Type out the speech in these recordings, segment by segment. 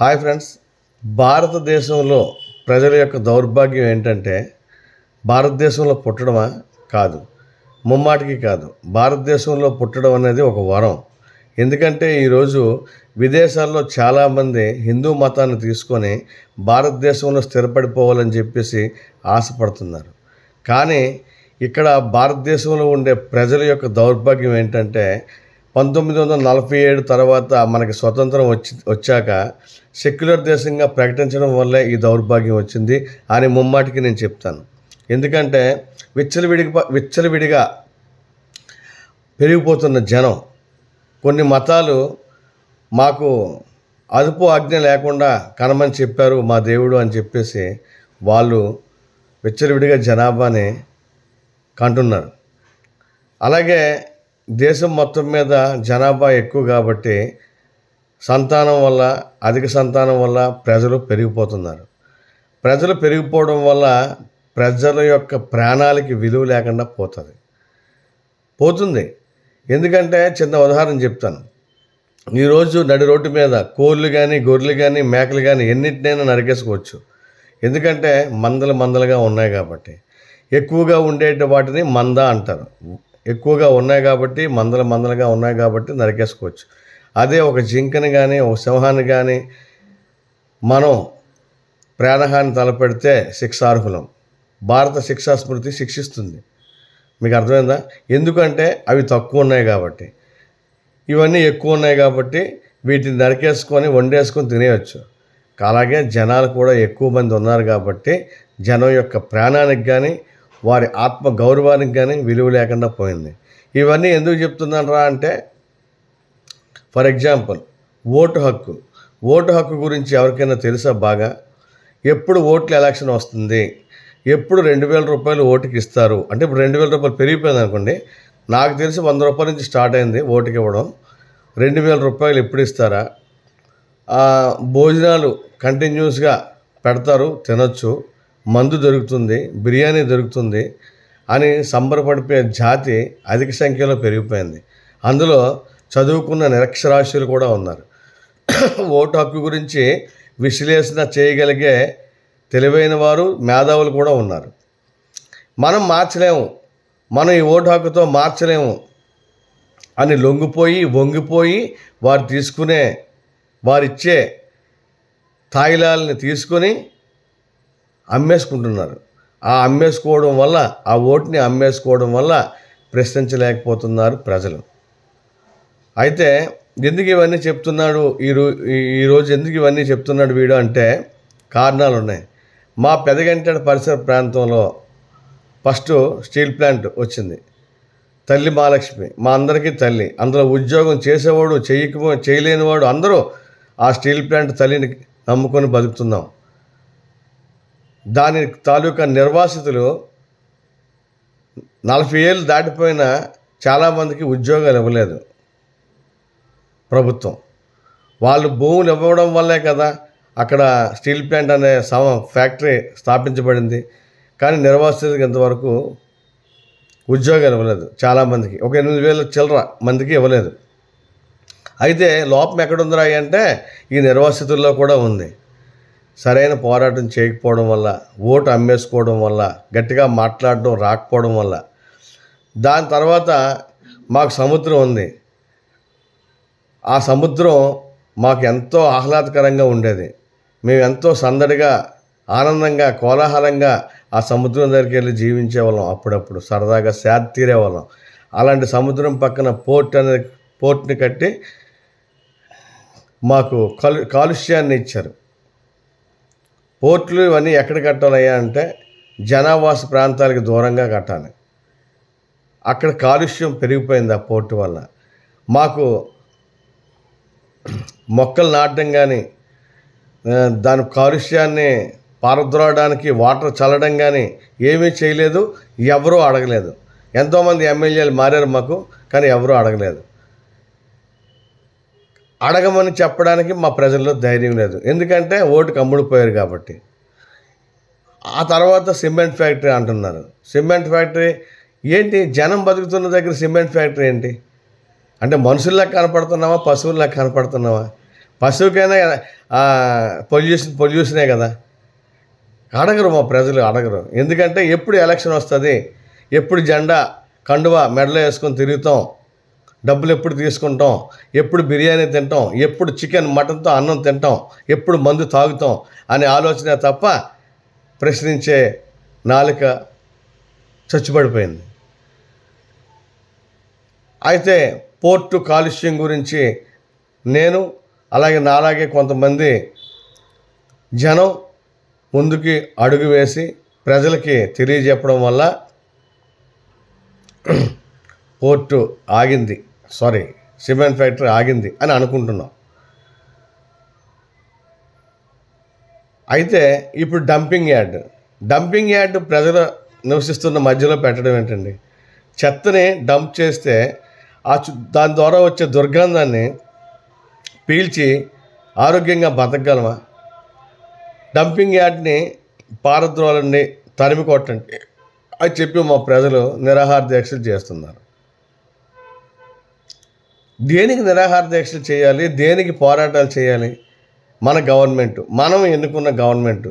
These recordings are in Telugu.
Hi friends. భారతదేశంలో ప్రజల యొక్క దౌర్భాగ్యం ఏంటంటే భారతదేశంలో పుట్టడమా కాదు ముమ్మాటికి కాదు. భారతదేశంలో పుట్టడం అనేది ఒక వరం. ఎందుకంటే ఈరోజు విదేశాల్లో చాలామంది హిందూ మతాన్ని తీసుకొని భారతదేశంలో స్థిరపడిపోవాలని చెప్పేసి ఆశపడుతున్నారు. కానీ ఇక్కడ భారతదేశంలో ఉండే ప్రజల యొక్క దౌర్భాగ్యం ఏంటంటే పంతొమ్మిది వందల నలభై ఏడు తర్వాత మనకి స్వతంత్రం వచ్చి వచ్చాక సెక్యులర్ దేశంగా ప్రకటించడం వల్లే ఈ దౌర్భాగ్యం వచ్చింది అని ముమ్మాటికి నేను చెప్తాను. ఎందుకంటే విచ్చలవిడిగా విచ్చలవిడిగా పెరిగిపోతున్న జనం కొన్ని మతాలు మాకు అదుపు ఆజ్ఞ లేకుండా కనమని చెప్పారు మా దేవుడు అని చెప్పేసి వాళ్ళు విచ్చలవిడిగా జనాభాని కంటున్నారు. అలాగే దేశం మొత్తం మీద జనాభా ఎక్కువ కాబట్టి సంతానం వల్ల అధిక సంతానం వల్ల ప్రజలు పెరిగిపోతున్నారు. ప్రజలు పెరిగిపోవడం వల్ల ప్రజల యొక్క ప్రాణాలకి విలువ లేకుండా పోతుంది. పోతుంది. ఎందుకంటే చిన్న ఉదాహరణ చెప్తాను. ఈరోజు నడి రోడ్డు మీద కోళ్ళు కానీ గొర్రెలు కానీ మేకలు కానీ ఎన్నిటినైనా నరికేసుకోవచ్చు. ఎందుకంటే మందలు మందలుగా ఉన్నాయి కాబట్టి. ఎక్కువగా ఉండేటి వాటిని మంద అంటారు. ఎక్కువగా ఉన్నాయి కాబట్టి మందలు మందలుగా ఉన్నాయి కాబట్టి నరికేసుకోవచ్చు. అదే ఒక జింకని కానీ ఒక సింహాన్ని కానీ మనం ప్రాణహాని తలపెడితే శిక్షార్హులం. భారత శిక్షా స్మృతి శిక్షిస్తుంది. మీకు అర్థమైందా? ఎందుకంటే అవి తక్కువ ఉన్నాయి కాబట్టి. ఇవన్నీ ఎక్కువ ఉన్నాయి కాబట్టి వీటిని నరికేసుకొని వండేసుకొని తినేయచ్చు. అలాగే జనాలు కూడా ఎక్కువ మంది ఉన్నారు కాబట్టి జనం యొక్క ప్రాణానికి కానీ వారి ఆత్మ గౌరవానికి కానీ విలువ లేకుండా పోయింది. ఇవన్నీ ఎందుకు చెప్తున్నాను అంటే ఫర్ ఎగ్జాంపుల్ ఓటు హక్కు. ఓటు హక్కు గురించి ఎవరికైనా తెలుసా బాగా? ఎప్పుడు ఓట్ల ఎలక్షన్ వస్తుంది? ఎప్పుడు రెండు వేల రూపాయలు ఓటుకి ఇస్తారు? అంటే ఇప్పుడు రెండు వేల రూపాయలు పెరిగిపోయింది అనుకోండి నాకు తెలిసి వంద రూపాయల నుంచి స్టార్ట్ అయింది ఓటుకి ఇవ్వడం. రెండు వేల రూపాయలు ఎప్పుడు ఇస్తారా? భోజనాలు కంటిన్యూస్గా పెడతారు తినొచ్చు. మందు దొరుకుతుంది బిర్యానీ దొరుకుతుంది అని సంబరపడిపోయే జాతి అధిక సంఖ్యలో పెరిగిపోయింది. అందులో చదువుకున్న నిరక్షరాస్యులు కూడా ఉన్నారు. ఓటు హక్కు గురించి విశ్లేషణ చేయగలిగే తెలివైన వారు మేధావులు కూడా ఉన్నారు. మనం మార్చలేము. మనం ఈ ఓటు హక్కుతో మార్చలేము అని లొంగిపోయి వంగిపోయి వారు తీసుకునే వారిచ్చే తాయిలాలని తీసుకొని అమ్మేసుకుంటున్నారు. ఆ అమ్మేసుకోవడం వల్ల ఆ ఓటుని అమ్మేసుకోవడం వల్ల ప్రశ్నించలేకపోతున్నారు ప్రజలు. అయితే ఎందుకు ఇవన్నీ చెప్తున్నాడు? ఈరో ఈ- ఈరోజు ఎందుకు ఇవన్నీ చెప్తున్నాడు వీడు అంటే కారణాలు ఉన్నాయి. మా పెదగంటడ పరిసర ప్రాంతంలో ఫస్ట్ స్టీల్ ప్లాంట్ వచ్చింది. తల్లి మహాలక్ష్మి మా అందరికీ తల్లి. అందులో ఉద్యోగం చేసేవాడు చేయకపో చేయలేనివాడు అందరూ ఆ స్టీల్ ప్లాంట్ తల్లిని నమ్ముకొని బతుకుతున్నాం. దాని తాలూకా నిర్వాసితులు నలభై ఏళ్ళు దాటిపోయిన చాలామందికి ఉద్యోగాలు ఇవ్వలేదు ప్రభుత్వం. వాళ్ళు భూములు ఇవ్వడం వల్లే కదా అక్కడ స్టీల్ ప్లాంట్ అనే సమ ఫ్యాక్టరీ స్థాపించబడింది. కానీ నిర్వాసితులకు ఇంతవరకు ఉద్యోగాలు ఇవ్వలేదు చాలామందికి ఒక ఎనిమిది వేల చిల్లర మందికి ఇవ్వలేదు. అయితే లోపం ఎక్కడుందిరా అంటే ఈ నిర్వాసితుల్లో కూడా ఉంది. సరైన పోరాటం చేయకపోవడం వల్ల ఓటు అమ్మేసుకోవడం వల్ల గట్టిగా మాట్లాడడం రాకపోవడం వల్ల. దాని తర్వాత మాకు సముద్రం ఉంది. ఆ సముద్రం మాకు ఎంతో ఆహ్లాదకరంగా ఉండేది. మేము ఎంతో సందడిగా ఆనందంగా కోలాహలంగా ఆ సముద్రం దగ్గరికి వెళ్ళి జీవించేవాళ్ళం అప్పుడప్పుడు. సరదాగా సేద తీరేవాళ్ళం. అలాంటి సముద్రం పక్కన పోర్ట్ అనే పోర్ట్ని కట్టి మాకు కలు కాలుష్యాన్ని ఇచ్చారు. పోర్ట్లు ఇవన్నీ ఎక్కడ కట్టాలయ్యా అంటే జనావాస ప్రాంతాలకు దూరంగా కట్టాలి. అక్కడ కాలుష్యం పెరిగిపోయింది ఆ పోర్టు వల్ల. మాకు మొక్కలు నాటడం కానీ దాని కాలుష్యాన్ని పారద్రోడానికి వాటర్ చల్లడం కానీ ఏమీ చేయలేదు ఎవరూ అడగలేదు. ఎంతోమంది ఎమ్మెల్యేలు మారారు మాకు కానీ ఎవరూ అడగలేదు. అడగమని చెప్పడానికి మా ప్రజల్లో ధైర్యం లేదు. ఎందుకంటే ఓటుకు అమ్ముడుపోయారు కాబట్టి. ఆ తర్వాత సిమెంట్ ఫ్యాక్టరీ అంటున్నారు. సిమెంట్ ఫ్యాక్టరీ ఏంటి? జనం బతుకుతున్న దగ్గర సిమెంట్ ఫ్యాక్టరీ ఏంటి? అంటే మనుషుల్లా కనపడుతున్నావా? పశువుల్లా కనపడుతున్నావా? పశువుకైనా పొల్యూషన్ పొల్యూషనే కదా. అడగరు మా ప్రజలు అడగరు. ఎందుకంటే ఎప్పుడు ఎలక్షన్ వస్తుంది ఎప్పుడు జెండా కండువ మెడలో వేసుకొని తిరుగుతాం డబ్బులు ఎప్పుడు తీసుకుంటాం? ఎప్పుడు బిర్యానీ తింటాం? ఎప్పుడు చికెన్ మటన్తో అన్నం తింటాం? ఎప్పుడు మందు తాగుతాం? అనే ఆలోచన తప్ప ప్రశ్నించే నాలుక చచ్చుబడిపోయింది అయితే పోర్టు కాలుష్యం గురించి నేను అలాగే నాలాగే కొంతమంది జనం ముందుకి అడుగు వేసి ప్రజలకి తెలియజెప్పడం వల్ల పోర్టు ఆగింది. సారీ సిమెంట్ ఫ్యాక్టరీ ఆగింది అని అనుకుంటున్నాం. అయితే ఇప్పుడు డంపింగ్ యార్డ్. డంపింగ్ యార్డ్ ప్రజలు నివసిస్తున్న మధ్యలో పెట్టడం ఏంటండి? చెత్తని డంప్ చేస్తే ఆ దాని ద్వారా వచ్చే దుర్గంధాన్ని పీల్చి ఆరోగ్యంగా బతకగలమా? డంపింగ్ యార్డ్ని పారద్రోలండి తరిమి కొట్టండి అని చెప్పి మా ప్రజలు నిరాహార దీక్షలు చేస్తున్నారు. దేనికి నిరాహార దీక్షలు చేయాలి? దేనికి పోరాటాలు చేయాలి? మన గవర్నమెంట్ మనం ఎన్నుకున్న గవర్నమెంట్.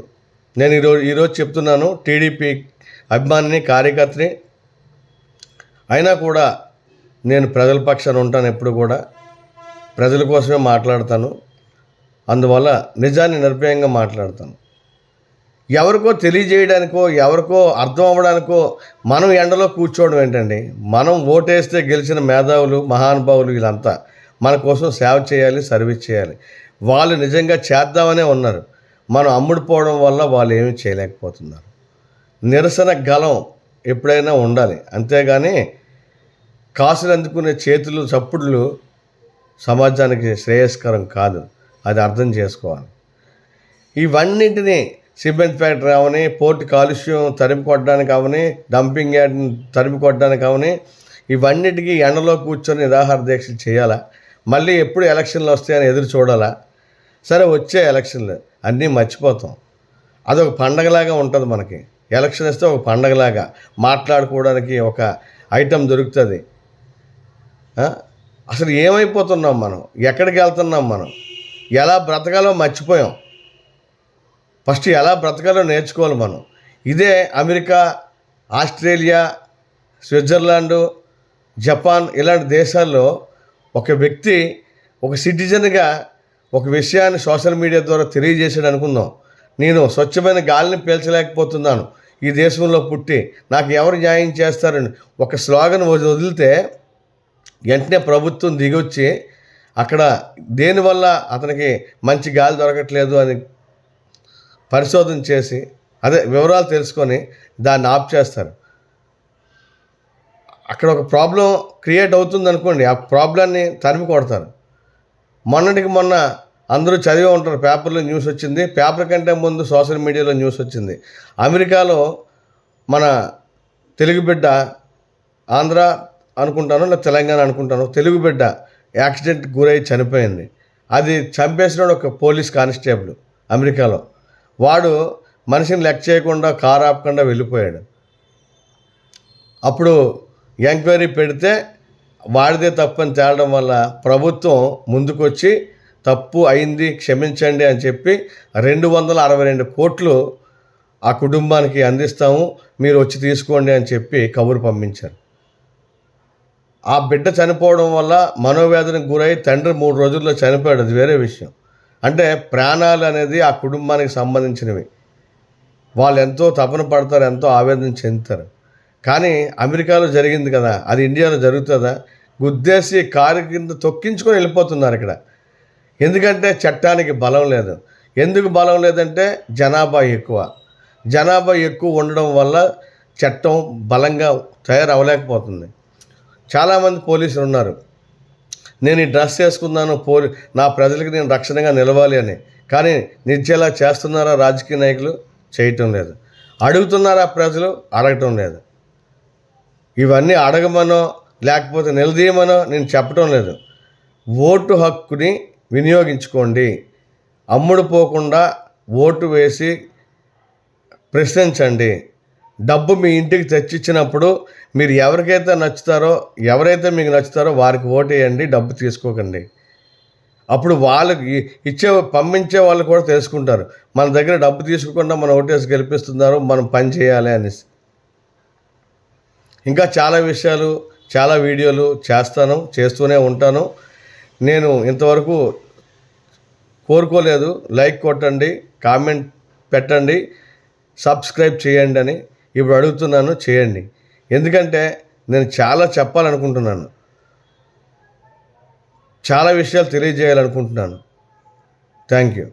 నేను ఈరోజు ఈరోజు చెప్తున్నాను టీడీపీ అభిమానిని కార్యకర్తని. అయినా కూడా నేను ప్రజల పక్షాన ఉంటాను ఎప్పుడు కూడా. ప్రజల కోసమే మాట్లాడతాను. అందువల్ల నిజాన్ని నిర్భయంగా మాట్లాడతాను. ఎవరికో తెలియజేయడానికో ఎవరికో అర్థం అవ్వడానికో మనం ఎండలో కూర్చోవడం ఏంటండి? మనం ఓటేస్తే గెలిచిన మేధావులు మహానుభావులు వీళ్ళంతా మన కోసం సేవ చేయాలి సర్వీస్ చేయాలి. వాళ్ళు నిజంగా చేద్దామనే ఉన్నారు. మనం అమ్ముడుపోవడం వల్ల వాళ్ళు ఏమీ చేయలేకపోతున్నారు. నిరసన గలం ఎప్పుడైనా ఉండాలి. అంతేగాని కాసులు అందుకునే చేతులు చప్పుడులు సమాజానికి శ్రేయస్కరం కాదు. అది అర్థం చేసుకోవాలి. ఇవన్నింటినీ సిమెంట్ ఫ్యాక్టరీ అవని పోర్టు కాలుష్యం తరిమి కొట్టడానికి అవని డంపింగ్ యార్డ్ తరిమి కొట్టడానికి అవని ఇవన్నిటికీ ఎండలో కూర్చొని నిరాహార దీక్షలు చేయాలా? మళ్ళీ ఎప్పుడు ఎలక్షన్లు వస్తాయని ఎదురు చూడాలా? సరే వచ్చే ఎలక్షన్లు అన్నీ మర్చిపోతాం. అదొక పండగలాగా ఉంటుంది మనకి. ఎలక్షన్ వస్తే ఒక పండగలాగా మాట్లాడుకోవడానికి ఒక ఐటెం దొరుకుతుంది. అసలు ఏమైపోతున్నాం మనం? ఎక్కడికి వెళ్తున్నాం మనం? ఎలా బ్రతకాలో మర్చిపోయాం. ఫస్ట్ ఎలా బ్రతకాలో నేర్చుకోవాలి మనం. ఇదే అమెరికా ఆస్ట్రేలియా స్విట్జర్లాండు జపాన్ ఇలాంటి దేశాల్లో ఒక వ్యక్తి ఒక సిటిజన్గా ఒక విషయాన్ని సోషల్ మీడియా ద్వారా తెలియజేసాడు అనుకుందాం. నేను స్వచ్ఛమైన గాలిని పీల్చలేకపోతున్నాను. ఈ దేశంలో పుట్టి నాకు ఎవరు న్యాయం చేస్తారని ఒక స్లోగన్ వదిలితే వెంటనే ప్రభుత్వం దిగొచ్చి అక్కడ దేనివల్ల అతనికి మంచి గాలి దొరకట్లేదు అని పరిశోధన చేసి అదే వివరాలు తెలుసుకొని దాన్ని ఆప్ చేస్తారు. అక్కడ ఒక ప్రాబ్లం క్రియేట్ అవుతుంది అనుకోండి ఆ ప్రాబ్లాన్ని తరిమి కొడతారు. మొన్నటికి మొన్న అందరూ చదివి ఉంటారు పేపర్లో న్యూస్ వచ్చింది. పేపర్ కంటే ముందు సోషల్ మీడియాలో న్యూస్ వచ్చింది. అమెరికాలో మన తెలుగు బిడ్డ ఆంధ్ర అనుకుంటాను లేదా తెలంగాణ అనుకుంటాను తెలుగు బిడ్డ యాక్సిడెంట్ గురై చనిపోయింది. అది చంపేసినాడు ఒక పోలీస్ కానిస్టేబుల్ అమెరికాలో. వాడు మనిషిని లెక్క చేయకుండా కారు ఆపకుండా వెళ్ళిపోయాడు. అప్పుడు ఎంక్వైరీ పెడితే వాడిదే తప్పని తేలడం వల్ల ప్రభుత్వం ముందుకొచ్చి తప్పు అయింది క్షమించండి అని చెప్పి రెండు వందల అరవై రెండు కోట్లు ఆ కుటుంబానికి అందిస్తాము మీరు వచ్చి తీసుకోండి అని చెప్పి కబురు పంపించారు. ఆ బిడ్డ చనిపోవడం వల్ల మనోవేదనకు గురై తండ్రి మూడు రోజుల్లో చనిపోయాడు. అది వేరే విషయం. అంటే ప్రాణాలు అనేది ఆ కుటుంబానికి సంబంధించినవి. వాళ్ళు ఎంతో తపన పడతారు ఎంతో ఆవేదన చెందుతారు. కానీ అమెరికాలో జరిగింది కదా అది ఇండియాలో జరుగుతుందా? గుద్దేసి కారు కింద తొక్కించుకొని వెళ్ళిపోతున్నారు ఇక్కడ. ఎందుకంటే చట్టానికి బలం లేదు. ఎందుకు బలం లేదంటే జనాభా ఎక్కువ. జనాభా ఎక్కువ ఉండడం వల్ల చట్టం బలంగా తయారవలేకపోతుంది చాలామంది పోలీసులు ఉన్నారు. నేను ఈ డ్రెస్ వేసుకున్నాను పోలి నా ప్రజలకు నేను రక్షణగా నిలవాలి అని. కానీ నిత్యలా చేస్తున్నారా రాజకీయ నాయకులు? చేయటం లేదు. అడుగుతున్నారా ప్రజలు? అడగటం లేదు. ఇవన్నీ అడగమనో లేకపోతే నిలదీయమనో నేను చెప్పటం లేదు. ఓటు హక్కుని వినియోగించుకోండి. అమ్ముడు పోకుండా ఓటు వేసి ప్రశ్నించండి. డబ్బు మీ ఇంటికి తెచ్చిచ్చినప్పుడు మీరు ఎవరికైతే నచ్చుతారో ఎవరైతే మీకు నచ్చుతారో వారికి ఓటేయండి డబ్బు తీసుకోకండి. అప్పుడు వాళ్ళకి ఇచ్చే పంపించే వాళ్ళు కూడా తెలుసుకుంటారు. మన దగ్గర డబ్బు తీసుకోకుండా మనం ఓటేసి గెలిపిస్తున్నారు మనం పని చేయాలి అనేసి. ఇంకా చాలా విషయాలు చాలా వీడియోలు చేస్తాను చేస్తూనే ఉంటాను. నేను ఇంతవరకు కోరుకోలేదు. లైక్ కొట్టండి కామెంట్ పెట్టండి సబ్స్క్రైబ్ చేయండి అని ఇప్పుడు అడుగుతున్నాను చేయండి. ఎందుకంటే నేను చాలా చెప్పాలనుకుంటున్నాను. చాలా విషయాలు తెలియజేయాలనుకుంటున్నాను. Thank you.